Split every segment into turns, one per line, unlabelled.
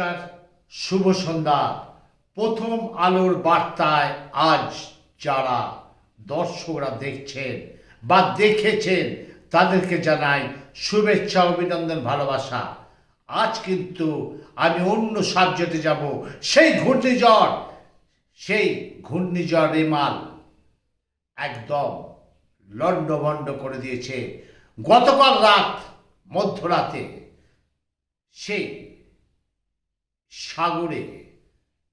নমস্কার, শুভ সন্ধ্যা। প্রথম আলোর বার্তায় আজ যারা দর্শকরা দেখছেন বা দেখেছেন, তাদেরকে জানাই শুভেচ্ছা, অভিনন্দন, ভালোবাসা। আজ কিন্তু আমি অন্য সাবজেক্টে যাব, সেই ঘূর্ণিঝড় সেই ঘূর্ণিঝড় রেমাল একদম লণ্ডভণ্ড করে দিয়েছে। গতকাল রাত, মধ্যরাতে, সেই সাগরে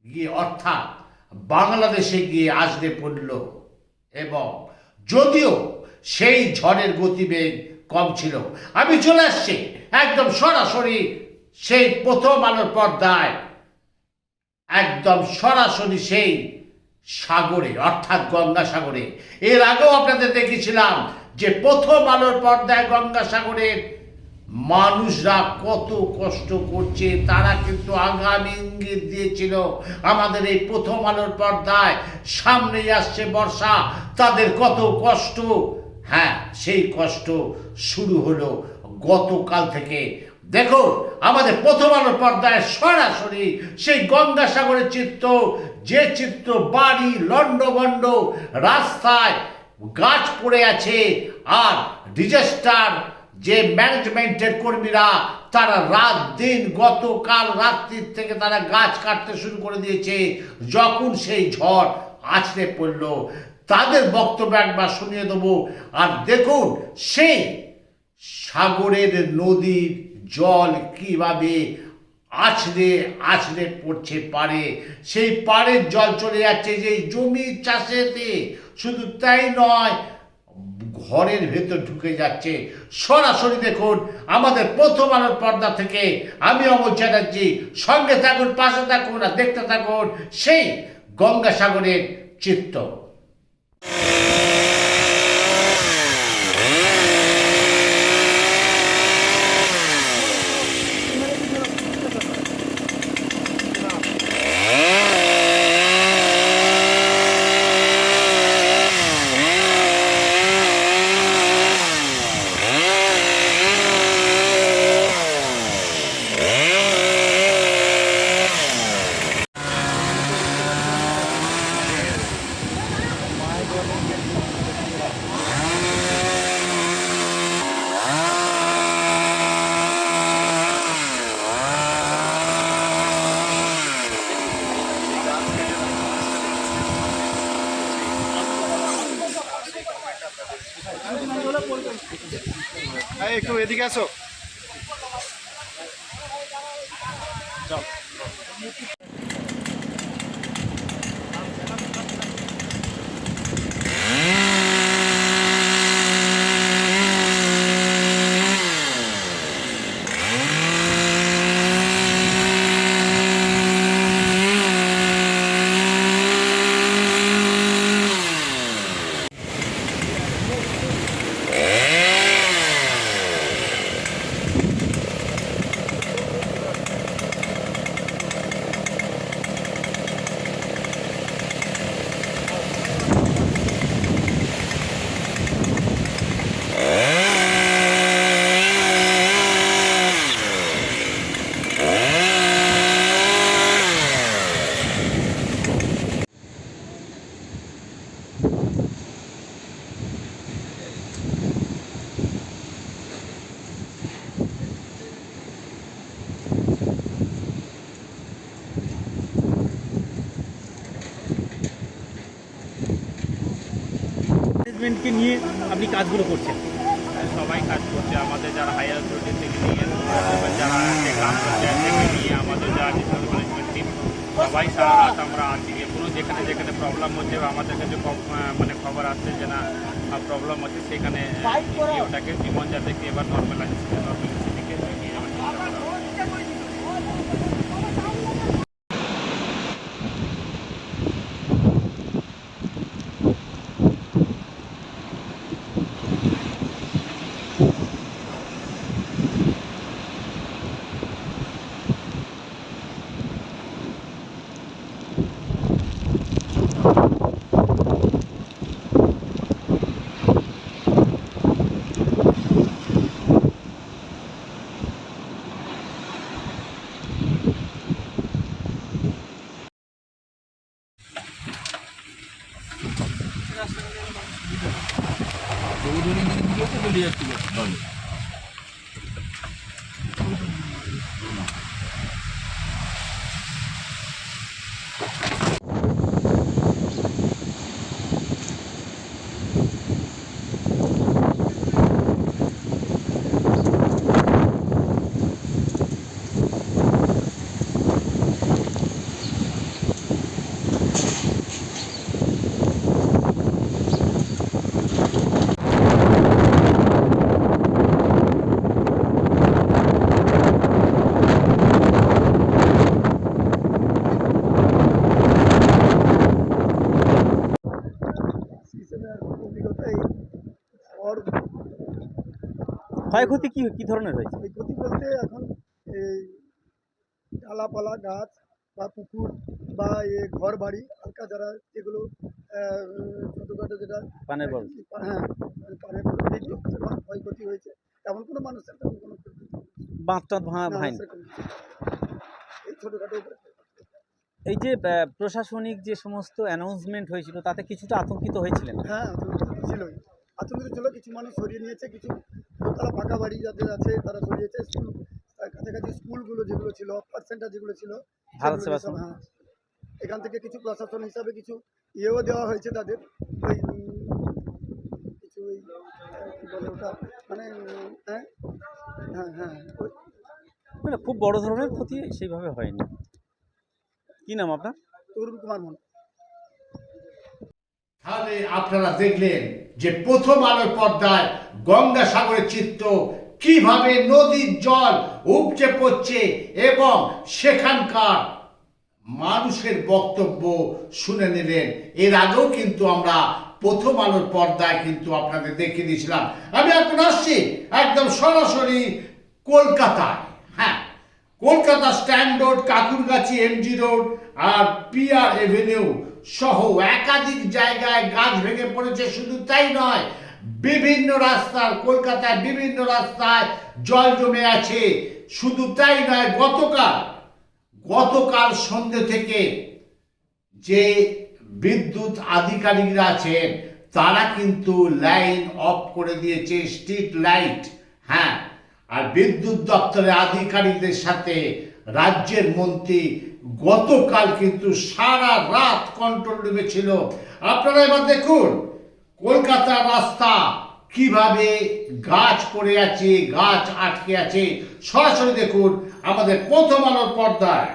গিয়ে, অর্থাৎ বাংলাদেশে গিয়ে আসতে পড়ল এবং যদিও সেই ঝড়ের গতিবেগ কম ছিল। আমি চলে আসছি, একদম সরাসরি সেই প্রথম আলোর পর্দায়, একদম সরাসরি সেই সাগরে, অর্থাৎ গঙ্গাসাগরে। এর আগেও আপনাদের দেখেছিলাম যে প্রথম আলোর পর্দায় গঙ্গাসাগরের মানুষরা কত কষ্ট করছে, তারা কিন্তু আগামী ইঙ্গিত দিয়েছিল। আমাদের এই প্রথম আলোর পর্দায় সামনে আসছে বর্ষা, তাদের কত কষ্ট? হ্যাঁ সেই কষ্ট শুরু হলো গতকাল থেকে। দেখো, আমাদের প্রথম আলোর পর্দায় সরাসরি সেই গঙ্গাসাগরের চিত্র, যে চিত্র বাড়ি লন্ডভন্ড রাস্তায় গাছ পড়ে আছে, আর ডিজাস্টার যে ম্যানেজমেন্টের কর্মীরা তারা রাত দিন গতকাল রাত্রির থেকে তারা গাছ কাটতে শুরু করে দিয়েছে। যখন সেই ঝড় আছড়ে পড়ল, তাদের বক্তব্য একবার শুনিয়ে দেবো। আর দেখুন, সেই সাগরের নদীর জল কীভাবে আছড়ে আছড়ে পড়ছে পারে সেই পাড়ের জল চলে যাচ্ছে যে জমি চাষেতে। শুধু তাই নয় ঘরের ভেতর ঢুকে যাচ্ছে। সরাসরি দেখুন, আমাদের প্রথম আলোর পর্দা থেকে আমি অমল চ্যাটার্জি, সঙ্গে থাকুন, পাশে থাকুন আর দেখতে থাকুন সেই গঙ্গাসাগরের চিত্র।
একটু এদিকে আসো।
ম্যানেজমেন্টকে নিয়ে আপনি কাজগুলো করছেন?
সবাই কাজ করছে, আমাদের যারা হায়ার অথরিটি থেকে নিয়ে যারা কাজ করছে থেকে নিয়ে আমাদের যারা ডিজিটাল ম্যানেজমেন্ট টিম সবাই সারা রাত আমরা আছি। কোনো যেখানে যেখানে প্রবলেম হচ্ছে, আমাদের কাছে মানে খবর আসছে যে না প্রবলেম আছে সেখানে ওটাকে জীবন যাতে কি এবার নর্মালাইজ নর্মালিসিটিকে নিয়ে যাওয়ার
ক্ষয়ক্ষতি কি কি ধরনের হয়েছে?
ওই ক্ষতি বলতে এখন এই ডালাপালা গাছ বা পুকুর বা এ ঘর বাড়ি হালকা যারা যেগুলো ছোটোখাটো যেটা
পানের বল
হ্যাঁ পানের বল যেগুলো ক্ষয়ক্ষতি হয়েছে। তেমন কোনো মানুষের তেমন কোনো
বাঁধ টাঁধ ভাঙা
না। এই ছোটোখাটো
এই যে প্রশাসনিক যে সমস্ত অ্যানাউন্সমেন্ট হয়েছিল তাতে কিছুটা আতঙ্কিত হয়েছিলেন?
হ্যাঁ ছিলই। আতঙ্কিত ছিল কিছু মানুষ সরিয়ে নিয়েছে কিছু দোতলা পাকা বাড়ি যাদের আছে তারা সরিয়েছে স্কুল কাছাকাছি স্কুলগুলো যেগুলো ছিল অফার সেন্টার যেগুলো ছিল
ভারত সেবাশ্রম।
হ্যাঁ। এখান থেকে কিছু প্রশাসন হিসাবে কিছু ইয়েও দেওয়া হয়েছে তাদের ওই কিছু ওই কী বলে ওটা মানে হ্যাঁ হ্যাঁ হ্যাঁ ওই।
মানে খুব বড় ধরনের ক্ষতি সেইভাবে হয়নি। কি নাম আপনার?
তরুণ কুমার মন
তাহলে আপনারা দেখলেন যে প্রথম আলোর পর্দায় গঙ্গাসাগরের চিত্র কীভাবে নদীর জল উপচে পড়ছে এবং সেখানকার মানুষের বক্তব্য শুনে নিলেন। এর আগেও কিন্তু আমরা প্রথম আলোর পর্দায় কিন্তু আপনাদের দেখিয়ে দিয়েছিলাম। আমি এখন আসছি একদম সরাসরি কলকাতায়। হ্যাঁ Kolkata stand road, Kankurgachi MG road আর পিআর এভিনিউ সহ একাধিক জায়গায় গাছ ভেঙে পড়েছে, শুধু তাই নয়, বিভিন্ন রাস্তার কলকাতায় বিভিন্ন রাস্তায় জল জমে আছে। শুধু তাই নয়, গতকাল গতকাল সন্ধ্যে থেকে যে বিদ্যুৎ আধিকারিকরা আছেন, তারা কিন্তু লাইন অফ করে দিয়েছে, স্ট্রিট লাইট হ্যাঁ। আর বিদ্যুৎ দপ্তরের আধিকারিকদের সাথে রাজ্যের মন্ত্রী গতকাল কিন্তু সারা রাত কন্ট্রোল রুমে ছিল। আপনারা এবার দেখুন কলকাতার রাস্তা কীভাবে গাছ পড়ে আছে, গাছ আটকে আছে, সরাসরি দেখুন আমাদের প্রথম আলোর পর্দায়।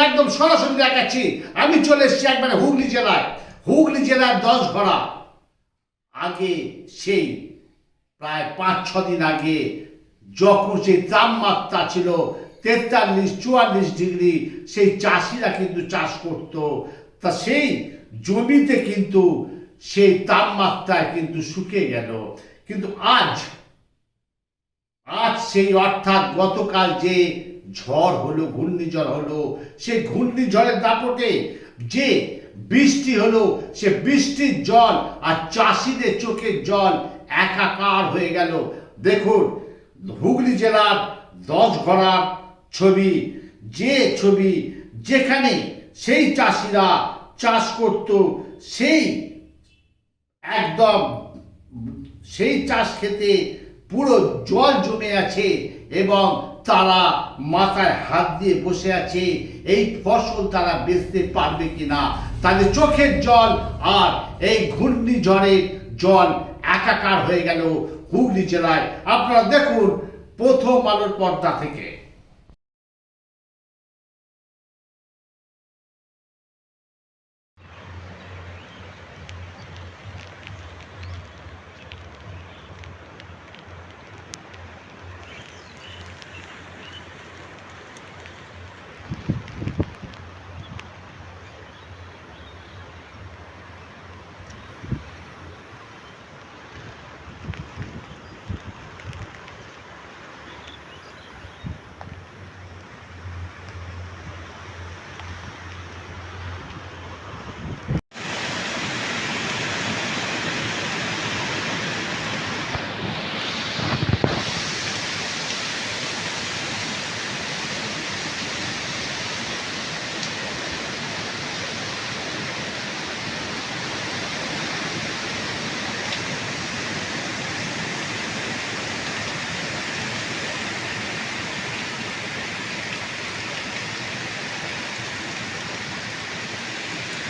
একদম সরাসরি দেখাচ্ছি। আমি চলে এসেছি একবারে হুগলি জেলায়। হুগলি জেলার দশ ঘোড়া আগে সেই প্রায় পাঁচ, ছ দিন আগে যখন সেই তাপমাত্রা ছিল তেতাল্লিশ, চুয়াল্লিশ ডিগ্রি, সেই চাষিরা কিন্তু চাষ করত। তা সেই জমিতে কিন্তু সেই তাপমাত্রায় কিন্তু শুকিয়ে গেল। কিন্তু আজ আজ সেই অর্থাৎ গতকাল যে ঝড় হলো, ঘূর্ণিঝড় হলো, সেই ঘূর্ণিঝড়ের দাপটে যে বৃষ্টি হলো, সে বৃষ্টির জল আর চাষিদের চোখের জল একাকার হয়ে গেল। দেখুন, হুগলি জেলার দশ ঘোড়ার ছবি, যে ছবি যেখানে সেই চাষিরা চাষ করত, সেই একদম সেই চাষ খেতে পুরো জল জমে আছে এবং তারা মাথায় হাত দিয়ে বসে আছে, এই ফসল তারা বেচতে পারবে কিনা? তাদের চোখের জল আর এই ঘূর্ণিঝড়ের জল একাকার হয়ে গেল হুগলি জেলায়। আপনারা দেখুন প্রথম আলোর পর্দা থেকে।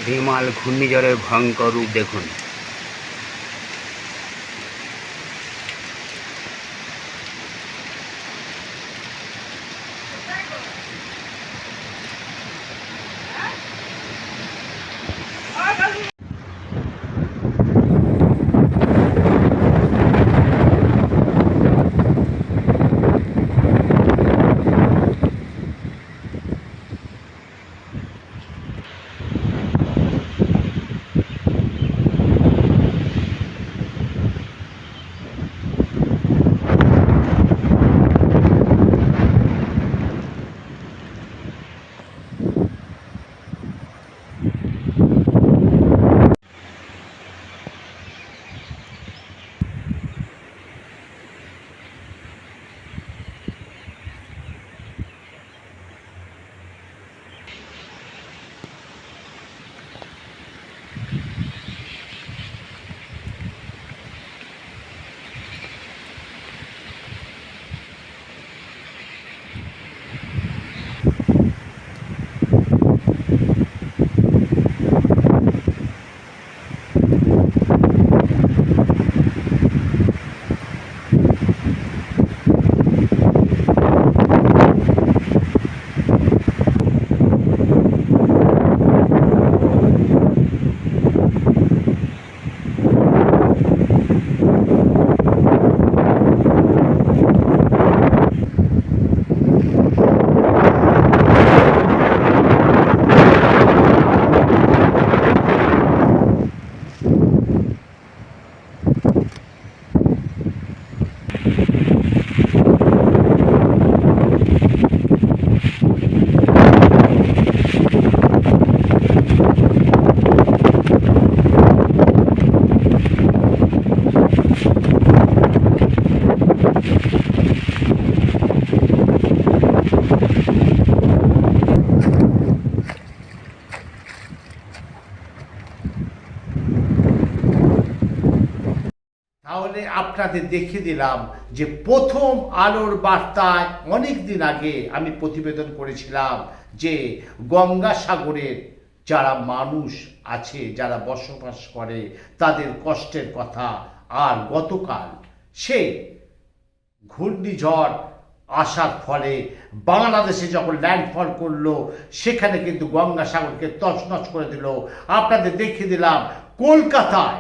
রেমাল ঘূর্ণিঝড়ের ভয়ঙ্কর রূপ দেখুন।
আপনাদের দেখিয়ে দিলাম যে প্রথম আলোর বার্তায় অনেক দিন আগে আমি প্রতিবেদন করেছিলাম যে গঙ্গাসাগরের যারা মানুষ আছে, যারা বসবাস করে, তাদের কষ্টের কথা আর গতকাল সে ঘূর্ণিঝড় আসার ফলে বাংলাদেশে যখন ল্যান্ডফল করল, সেখানে কিন্তু গঙ্গাসাগরকে তছনছ করে দিল। আপনাদের দেখিয়ে দিলাম, কলকাতায়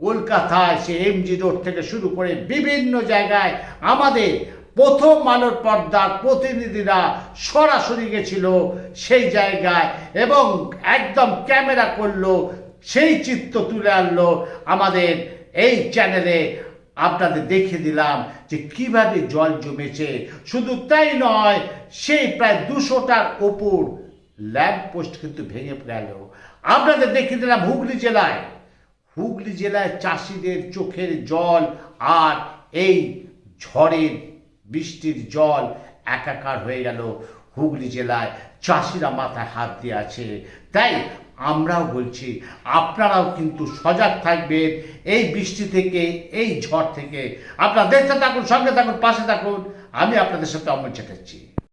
কলকাতায় সে এমজি রোড থেকে শুরু করে বিভিন্ন জায়গায় আমাদের প্রথম আলোর পর্দার প্রতিনিধিরা সরাসরি গেছিল সেই জায়গায় এবং একদম ক্যামেরা করল, সেই চিত্র তুলে আনলো আমাদের এই চ্যানেলে। আপনাদের দেখিয়ে দিলাম যে কীভাবে জল জমেছে। শুধু তাই নয়, সেই প্রায় দুশোটার ওপর ল্যাম্প পোস্ট কিন্তু ভেঙে গেল। আপনাদের দেখিয়ে দিলাম হুগলি জেলায়। হুগলি জেলায় চাষিদের চোখের জল আর এই ঝড়ের বৃষ্টির জল একাকার হয়ে গেল। হুগলি জেলায় চাষিরা মাথায় হাত দিয়ে আছে। তাই আমরাও বলছি, আপনারাও কিন্তু সজাগ থাকবেন। এই বৃষ্টি থেকে, এই ঝড় থেকে আপনারা দেখতে থাকুন, সঙ্গে থাকুন, পাশে থাকুন। আমি আপনাদের সাথে অমর চ্যাটার্জি।